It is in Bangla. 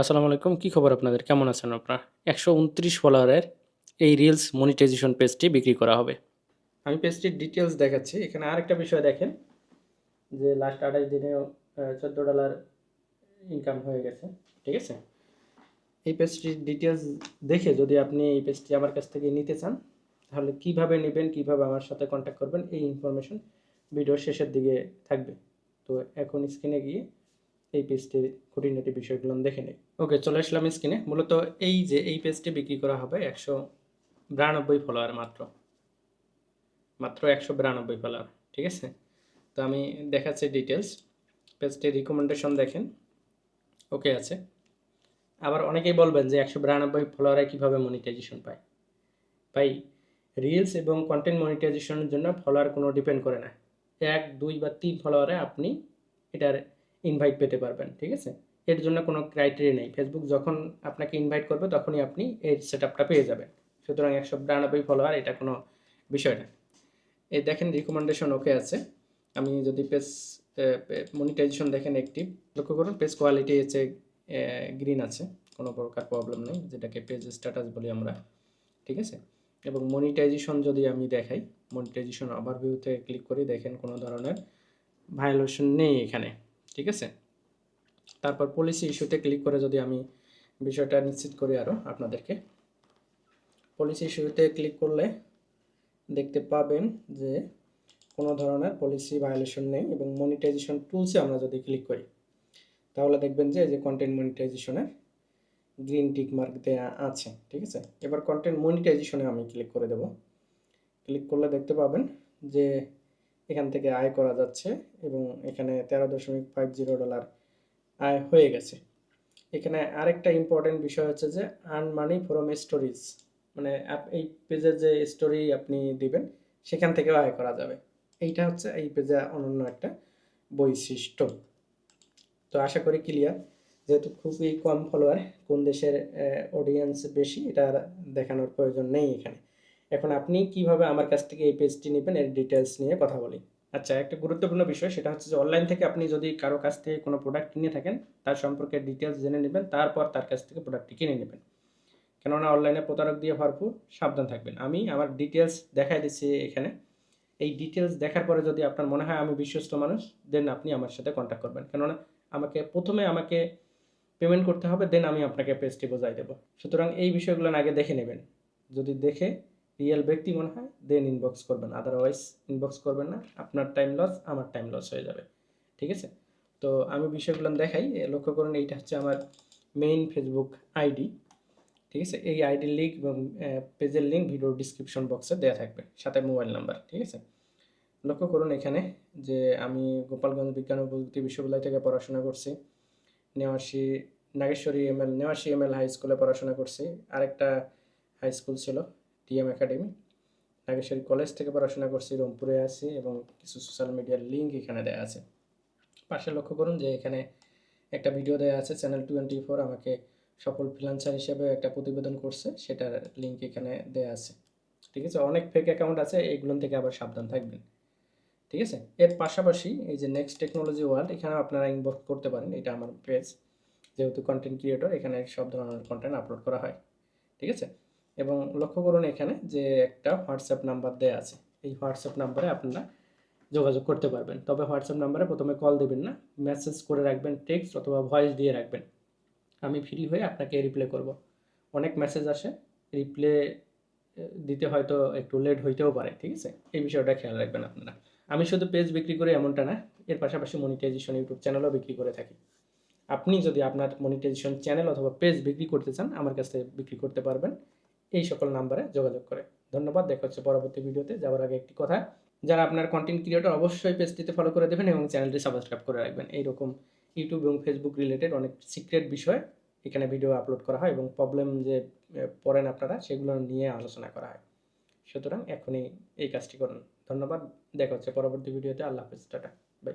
আসসালামু আলাইকুম, কী খবর আপনাদের? কেমন আছেন আপনারা? একশো উনত্রিশ ফলোয়ারের এই রিলস মনিটাইজেশন পেজটি বিক্রি করা হবে। আমি পেজটির ডিটেলস দেখাচ্ছি। এখানে আরেকটা বিষয় দেখেন, যে লাস্ট আঠাশ দিনে চোদ্দ ডলার ইনকাম হয়ে গেছে, ঠিক আছে? এই পেজটির ডিটেলস দেখে যদি আপনি এই পেজটি আমার কাছ থেকে নিতে চান, তাহলে কীভাবে নেবেন, কীভাবে আমার সাথে কন্ট্যাক্ট করবেন, এই ইনফরমেশন ভিডিওর শেষের দিকে থাকবে। তো এখন স্ক্রিনে গিয়ে এই পেজটির খুঁটিনাটি বিষয়গুলো দেখে নিই। ওকে, চলে আসলাম স্ক্রিনে। মূলত এই যে এই পেজটি বিক্রি করা হবে একশো বিরানব্বই ফলোয়ার মাত্র। মাত্র একশো বিরানব্বই ফলোয়ার, ঠিক আছে? তো আমি দেখাচ্ছি ডিটেলস পেজটির রিকমেন্ডেশন দেখেন। ওকে আছে। আবার অনেকেই বলবেন যে একশো বিরানব্বই ফলোয়ারে কীভাবে মনিটাইজেশন পায়? ভাই রিলস এবং কন্টেন্ট মনিটাইজেশনের জন্য ফলোয়ার কোনো ডিপেন্ড করে না। এক, দুই বা তিন ফলোয়ারে আপনি এটার ইনভাইট পেতে পারবেন, ঠিক আছে? এর জন্য কোনো ক্রাইটেরিয়া নেই। ফেসবুক যখন আপনাকে ইনভাইট করবে, তখনই আপনি এই সেট আপটা পেয়ে যাবেন। সুতরাং একশো বিরানব্বই ফলোয়ার এটা কোনো বিষয় না। এই দেখেন রিকমেন্ডেশন ওকে আছে। আমি যদি পেজ মনিটাইজেশন দেখেন একটি, লক্ষ্য করুন পেজ কোয়ালিটি হচ্ছে গ্রিন আছে। কোনো প্রকার প্রবলেম নেই, যেটাকে পেজ স্ট্যাটাস বলি আমরা, ঠিক আছে? এবং মনিটাইজেশন যদি আমি দেখাই মনিটাইজেশন ওভারভিউতে ক্লিক করি, দেখেন কোনো ধরনের ভায়োলেশন নেই এখানে। ঠিক আছে? তারপর পলিসি ইস্যুতে ক্লিক করে যদি আমি বিষয়টা নিশ্চিত করি আরও আপনাদেরকে। পলিসি ইস্যুতে ক্লিক করলে দেখতে পাবেন যে কোনো ধরনের পলিসি ভায়োলেশন নেই এবং মনিটাইজেশন টুলসে আমরা যদি ক্লিক করি, তাহলে দেখবেন যে এই যে কন্টেন্ট মনিটাইজেশনের গ্রিন টিক মার্ক দেওয়া আছে, ঠিক আছে? এবার কন্টেন্ট মনিটাইজেশনে আমি ক্লিক করে দেব। ক্লিক করলে দেখতে পাবেন যে এখান থেকে আয় করা যাচ্ছে এবং এখানে তেরো দশমিক ফাইভ জিরো ডলার আয় হয়ে গেছে। এখানে আরেকটা ইম্পর্টেন্ট বিষয় হচ্ছে যে আর্ন মানি ফ্রম স্টোরিজ মানে এই পেজের যে স্টোরি আপনি দিবেন, সেখান থেকেও আয় করা যাবে। এইটা হচ্ছে এই পেজে অনন্য একটা বৈশিষ্ট্য। তো আশা করি ক্লিয়ার যেহেতু খুবই কম ফলোয়ার কোন দেশের অডিয়েন্স বেশি, এটা দেখানোর প্রয়োজন নেই এখানে। এখন আপনি কীভাবে আমার কাছ থেকে এই পেজটি নেবেন, এর ডিটেলস নিয়ে কথা বলি। আচ্ছা একটা গুরুত্বপূর্ণ বিষয়, সেটা হচ্ছে যে অনলাইন থেকে আপনি যদি কারও কাছ থেকে কোনো প্রোডাক্ট কিনে থাকেন, তার সম্পর্কে ডিটেলস জেনে নেবেন, তারপর তার কাছ থেকে প্রোডাক্টটি কিনে নেবেন। কেননা অনলাইনে প্রতারক দিয়ে ভরপুর, সাবধান থাকবেন। আমি আমার ডিটেলস দেখাই দিচ্ছি এখানে। এই ডিটেলস দেখার পরে যদি আপনার মনে হয় আমি বিশ্বস্ত মানুষ দেন আপনি আমার সাথে কন্ট্যাক্ট করবেন। কেননা আমাকে প্রথমে আমাকে পেমেন্ট করতে হবে দেন আমি আপনাকে পেজটি বোঝাই দেবো। সুতরাং এই বিষয়গুলো আগে দেখে নেবেন। যদি দেখে রিয়েল ব্যক্তি মনে হয় দেন ইনবক্স করবেন। আদারওয়াইজ ইনবক্স করবেন না। আপনার টাইম লস আমার টাইম লস হয়ে যাবে। ঠিক আছে? তো আমি বিষয়গুলো দেখাই। লক্ষ্য করুন, এইটা হচ্ছে আমার মেইন ফেসবুক আইডি ঠিক আছে? এই আইডির লিঙ্ক এবং পেজের লিঙ্ক ভিডিও ডিসক্রিপশন বক্সে দেওয়া থাকবে, সাথে মোবাইল নাম্বার ঠিক আছে? লক্ষ্য করুন এখানে যে আমি গোপালগঞ্জ বিজ্ঞান ও প্রযুক্তি বিশ্ববিদ্যালয় থেকে পড়াশোনা করছি। Newashi Nageshwari M L Newashi M L high স্কুলে পড়াশোনা করছি। আরেকটা হাই স্কুল ছিল টিএম একাডেমি নাগেশ্বরী কলেজ থেকে পড়াশোনা করছি, রংপুরে আছি এবং কিছু সোশ্যাল মিডিয়ার লিঙ্ক এখানে দেওয়া আছে। পাশে লক্ষ্য করুন যে এখানে একটা ভিডিও দেওয়া আছে চ্যানেল টোয়েন্টি ফোর আমাকে সফল ফ্রিলান্সার হিসেবে একটা প্রতিবেদন করছে, সেটার লিঙ্ক এখানে দেওয়া আছে। ঠিক আছে? অনেক ফেক অ্যাকাউন্ট আছে এইগুলো থেকে আবার সাবধান থাকবেন। ঠিক আছে? এর পাশাপাশি এই যে নেক্সট টেকনোলজি ওয়ার্ল্ড এখানে আপনারা ইনবক্স করতে পারেন, এটা আমার পেজ যেহেতু কন্টেন্ট ক্রিয়েটর এখানে সব ধরনের কন্টেন্ট আপলোড করা হয়। ঠিক আছে? এবং লক্ষ্য করুন এখানে যে একটা হোয়াটসঅ্যাপ নাম্বার দেওয়া আছে। এই হোয়াটসঅ্যাপ নাম্বারে আপনারা যোগাযোগ করতে পারবেন। তবে হোয়াটসঅ্যাপ নাম্বারে প্রথমে কল দেবেন না মেসেজ করে রাখবেন টেক্সট অথবা ভয়েস দিয়ে রাখবেন। আমি ফ্রি হয়ে আপনাকে রিপ্লে করব। অনেক মেসেজ আসে রিপ্লে দিতে হয়তো একটু লেট হইতেও পারে, ঠিক আছে? এই বিষয়টা খেয়াল রাখবেন আপনারা। আমি শুধু পেজ বিক্রি করি এমনটা না, এর পাশাপাশি মনিটাইজেশন ইউটিউব চ্যানেলও বিক্রি করে থাকি। আপনি যদি আপনার মনিটাইজেশন চ্যানেল অথবা পেজ বিক্রি করতে চান, আমার কাছে বিক্রি করতে পারবেন। এই সকল নাম্বারে যোগাযোগ করে। ধন্যবাদ, দেখা হচ্ছে পরবর্তী ভিডিওতে। যাওয়ার আগে একটি কথা, যারা আপনার কন্টেন্ট ক্রিয়েটর অবশ্যই পেজটিতে ফলো করে দেবেন এবং চ্যানেলটি সাবস্ক্রাইব করে রাখবেন। এইরকম ইউটিউব এবং ফেসবুক রিলেটেড অনেক সিক্রেট বিষয় এখানে ভিডিও আপলোড করা হয় এবং প্রবলেম যে পড়েন আপনারা, সেগুলো নিয়ে আলোচনা করা হয়। সুতরাং এখনই এই কাজটি করুন। ধন্যবাদ, দেখা হচ্ছে পরবর্তী ভিডিওতে। আল্লাহ হাফিজ, টাটা বাই